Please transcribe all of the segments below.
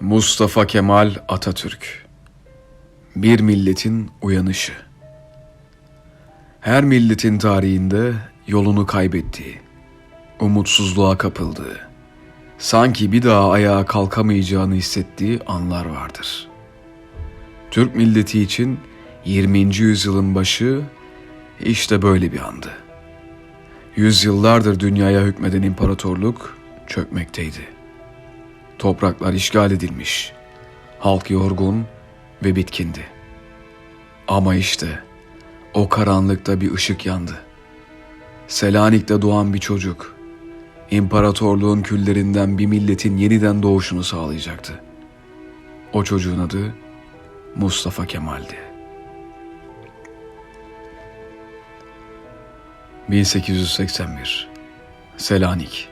Mustafa Kemal Atatürk Bir milletin uyanışı Her milletin tarihinde yolunu kaybettiği, umutsuzluğa kapıldığı, sanki bir daha ayağa kalkamayacağını hissettiği anlar vardır. Türk milleti için 20. yüzyılın başı işte böyle bir andı. Yüzyıllardır dünyaya hükmeden imparatorluk çökmekteydi. Topraklar işgal edilmiş. Halk yorgun ve bitkindi. Ama işte o karanlıkta bir ışık yandı. Selanik'te doğan bir çocuk, imparatorluğun küllerinden bir milletin yeniden doğuşunu sağlayacaktı. O çocuğun adı Mustafa Kemal'di. 1881 Selanik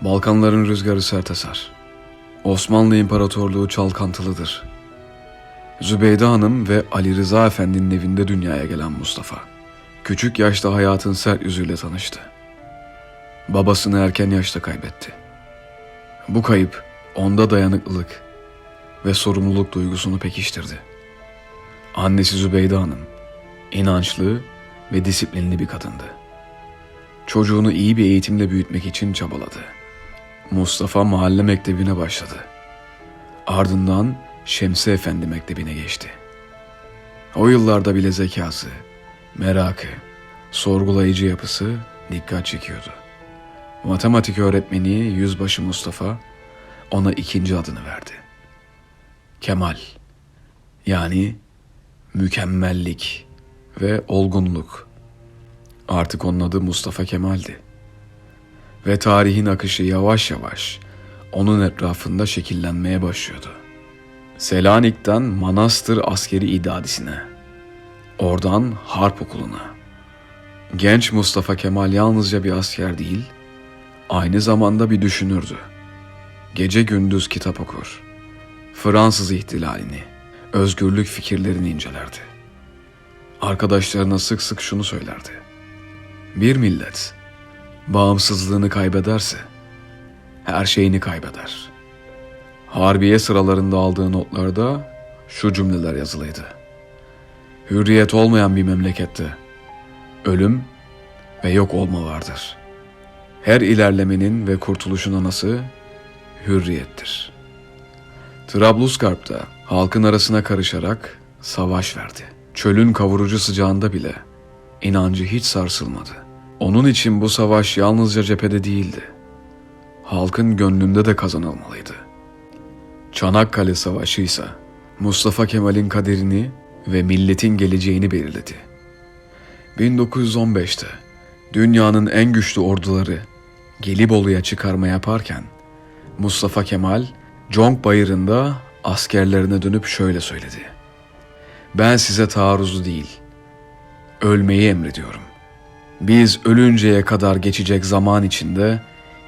Balkanların rüzgarı sert eser. Osmanlı İmparatorluğu çalkantılıdır. Zübeyde Hanım ve Ali Rıza Efendi'nin evinde dünyaya gelen Mustafa. Küçük yaşta hayatın sert yüzüyle tanıştı. Babasını erken yaşta kaybetti. Bu kayıp onda dayanıklılık ve sorumluluk duygusunu pekiştirdi. Annesi Zübeyde Hanım, inançlı ve disiplinli bir kadındı. Çocuğunu iyi bir eğitimle büyütmek için çabaladı. Mustafa mahalle mektebine başladı. Ardından Şemsi Efendi mektebine geçti. O yıllarda bile zekası, merakı, sorgulayıcı yapısı dikkat çekiyordu. Matematik öğretmeni Yüzbaşı Mustafa ona ikinci adını verdi. Kemal yani mükemmellik ve olgunluk. Artık onun adı Mustafa Kemal'di. Ve tarihin akışı yavaş yavaş onun etrafında şekillenmeye başlıyordu. Selanik'ten Manastır Askeri İdadisi'ne, oradan Harp Okulu'na. Genç Mustafa Kemal yalnızca bir asker değil, aynı zamanda bir düşünürdü. Gece gündüz kitap okur. Fransız ihtilalini, özgürlük fikirlerini incelerdi. Arkadaşlarına sık sık şunu söylerdi. Bir millet bağımsızlığını kaybederse her şeyini kaybeder. Harbiye sıralarında aldığı notlarda şu cümleler yazılıydı. Hürriyet olmayan bir memlekette ölüm ve yok olma vardır. Her ilerlemenin ve kurtuluşun anası hürriyettir. Trablusgarp'ta halkın arasına karışarak savaş verdi. Çölün kavurucu sıcağında bile inancı hiç sarsılmadı. Onun için bu savaş yalnızca cephede değildi. Halkın gönlünde de kazanılmalıydı. Çanakkale Savaşı ise Mustafa Kemal'in kaderini ve milletin geleceğini belirledi. 1915'te dünyanın en güçlü orduları Gelibolu'ya çıkarma yaparken Mustafa Kemal Conk Bayırı'nda askerlerine dönüp şöyle söyledi. Ben size taarruzu değil, ölmeyi emrediyorum. Biz ölünceye kadar geçecek zaman içinde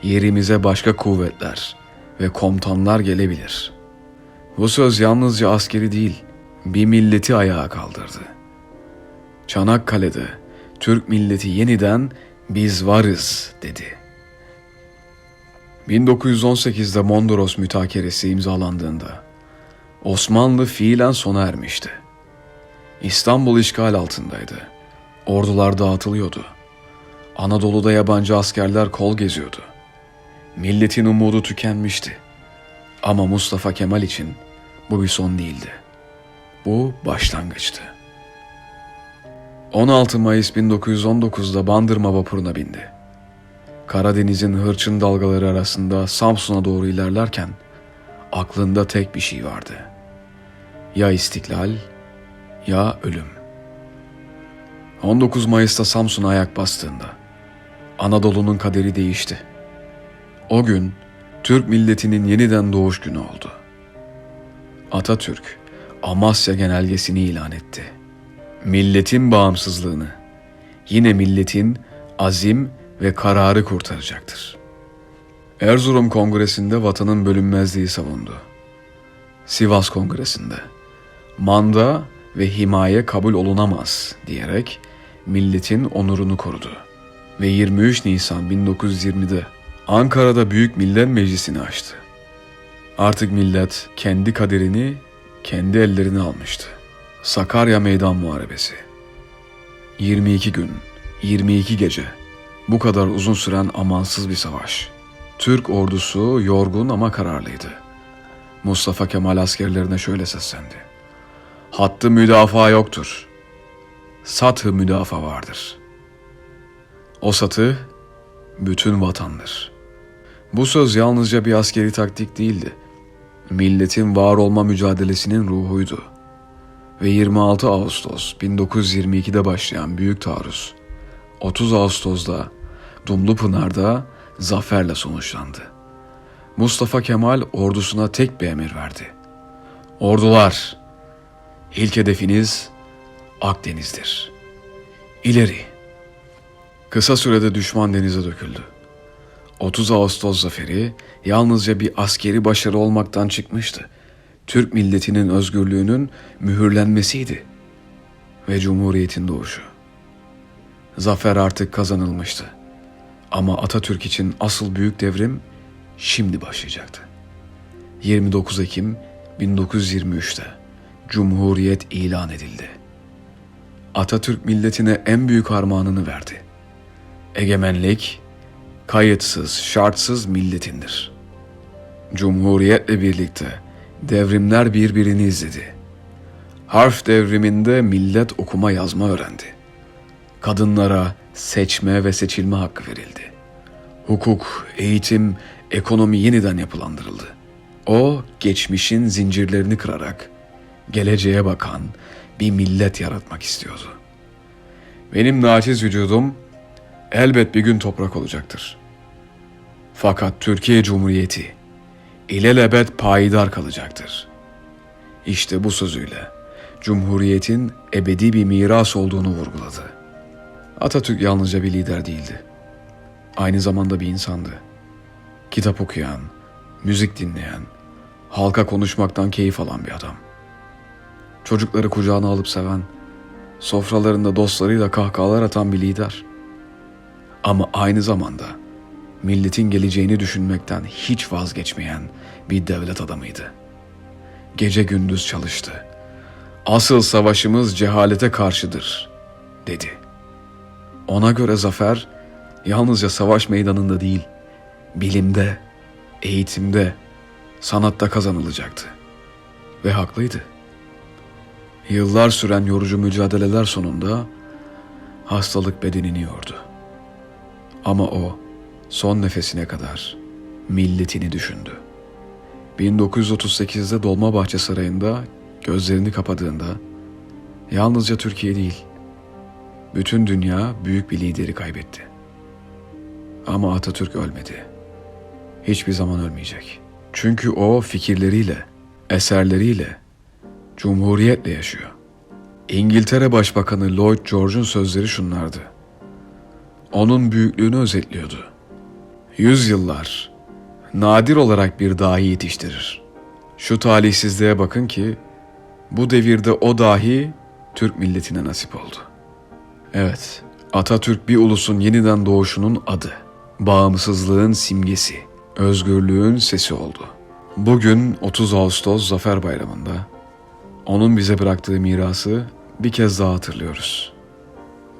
yerimize başka kuvvetler ve komutanlar gelebilir. Bu söz yalnızca askeri değil, bir milleti ayağa kaldırdı. Çanakkale'de Türk milleti yeniden biz varız dedi. 1918'de Mondros mütakeresi imzalandığında Osmanlı fiilen sona ermişti. İstanbul işgal altındaydı. Ordular dağıtılıyordu. Anadolu'da yabancı askerler kol geziyordu. Milletin umudu tükenmişti. Ama Mustafa Kemal için bu bir son değildi. Bu başlangıçtı. 16 Mayıs 1919'da Bandırma vapuruna bindi. Karadeniz'in hırçın dalgaları arasında Samsun'a doğru ilerlerken aklında tek bir şey vardı. Ya istiklal ya ölüm. 19 Mayıs'ta Samsun'a ayak bastığında Anadolu'nun kaderi değişti. O gün Türk milletinin yeniden doğuş günü oldu. Atatürk Amasya genelgesini ilan etti. Milletin bağımsızlığını, yine milletin azim ve kararı kurtaracaktır. Erzurum Kongresi'nde vatanın bölünmezliği savundu. Sivas Kongresi'nde manda ve himaye kabul olunamaz diyerek milletin onurunu korudu. Ve 23 Nisan 1920'de Ankara'da Büyük Millet Meclisi'ni açtı. Artık millet kendi kaderini kendi ellerine almıştı. Sakarya Meydan Muharebesi. 22 gün, 22 gece. Bu kadar uzun süren amansız bir savaş. Türk ordusu yorgun ama kararlıydı. Mustafa Kemal askerlerine şöyle seslendi. Hattı müdafaa yoktur. Satı müdafaa vardır. O satı bütün vatandır. Bu söz yalnızca bir askeri taktik değildi. Milletin var olma mücadelesinin ruhuydu. Ve 26 Ağustos 1922'de başlayan büyük taarruz 30 Ağustos'da Dumlupınar'da zaferle sonuçlandı. Mustafa Kemal ordusuna tek bir emir verdi. Ordular, ilk hedefiniz Akdeniz'dir. İleri. Kısa sürede düşman denize döküldü. 30 Ağustos zaferi yalnızca bir askeri başarı olmaktan çıkmıştı. Türk milletinin özgürlüğünün mühürlenmesiydi ve Cumhuriyet'in doğuşu. Zafer artık kazanılmıştı. Ama Atatürk için asıl büyük devrim şimdi başlayacaktı. 29 Ekim 1923'te Cumhuriyet ilan edildi. Atatürk milletine en büyük armağanını verdi. Egemenlik, kayıtsız, şartsız milletindir. Cumhuriyetle birlikte devrimler birbirini izledi. Harf devriminde millet okuma yazma öğrendi. Kadınlara seçme ve seçilme hakkı verildi. Hukuk, eğitim, ekonomi yeniden yapılandırıldı. O geçmişin zincirlerini kırarak geleceğe bakan bir millet yaratmak istiyordu. Benim naçiz vücudum elbet bir gün toprak olacaktır. Fakat Türkiye Cumhuriyeti ilelebet payidar kalacaktır. İşte bu sözüyle Cumhuriyetin ebedi bir miras olduğunu vurguladı. Atatürk yalnızca bir lider değildi. Aynı zamanda bir insandı. Kitap okuyan, müzik dinleyen, halka konuşmaktan keyif alan bir adam. Çocukları kucağına alıp seven, sofralarında dostlarıyla kahkahalar atan bir lider. Ama aynı zamanda milletin geleceğini düşünmekten hiç vazgeçmeyen bir devlet adamıydı. Gece gündüz çalıştı. Asıl savaşımız cehalete karşıdır, dedi. Ona göre zafer yalnızca savaş meydanında değil, bilimde, eğitimde, sanatta kazanılacaktı. Ve haklıydı. Yıllar süren yorucu mücadeleler sonunda hastalık bedenini yordu. Ama o son nefesine kadar milletini düşündü. 1938'de Dolmabahçe Sarayı'nda gözlerini kapadığında yalnızca Türkiye değil, bütün dünya büyük bir lideri kaybetti. Ama Atatürk ölmedi. Hiçbir zaman ölmeyecek. Çünkü o fikirleriyle, eserleriyle, cumhuriyetle yaşıyor. İngiltere Başbakanı Lloyd George'un sözleri şunlardı. Onun büyüklüğünü özetliyordu. Yüzyıllar, nadir olarak bir dahi yetiştirir. Şu talihsizliğe bakın ki, bu devirde o dahi Türk milletine nasip oldu. Evet, Atatürk bir ulusun yeniden doğuşunun adı, bağımsızlığın simgesi, özgürlüğün sesi oldu. Bugün 30 Ağustos Zafer Bayramı'nda onun bize bıraktığı mirası bir kez daha hatırlıyoruz.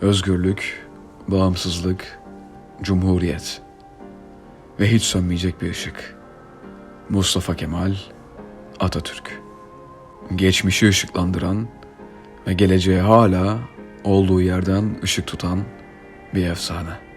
Özgürlük, bağımsızlık, cumhuriyet ve hiç sönmeyecek bir ışık. Mustafa Kemal Atatürk. Geçmişi ışıklandıran ve geleceğe hala olduğu yerden ışık tutan bir efsane.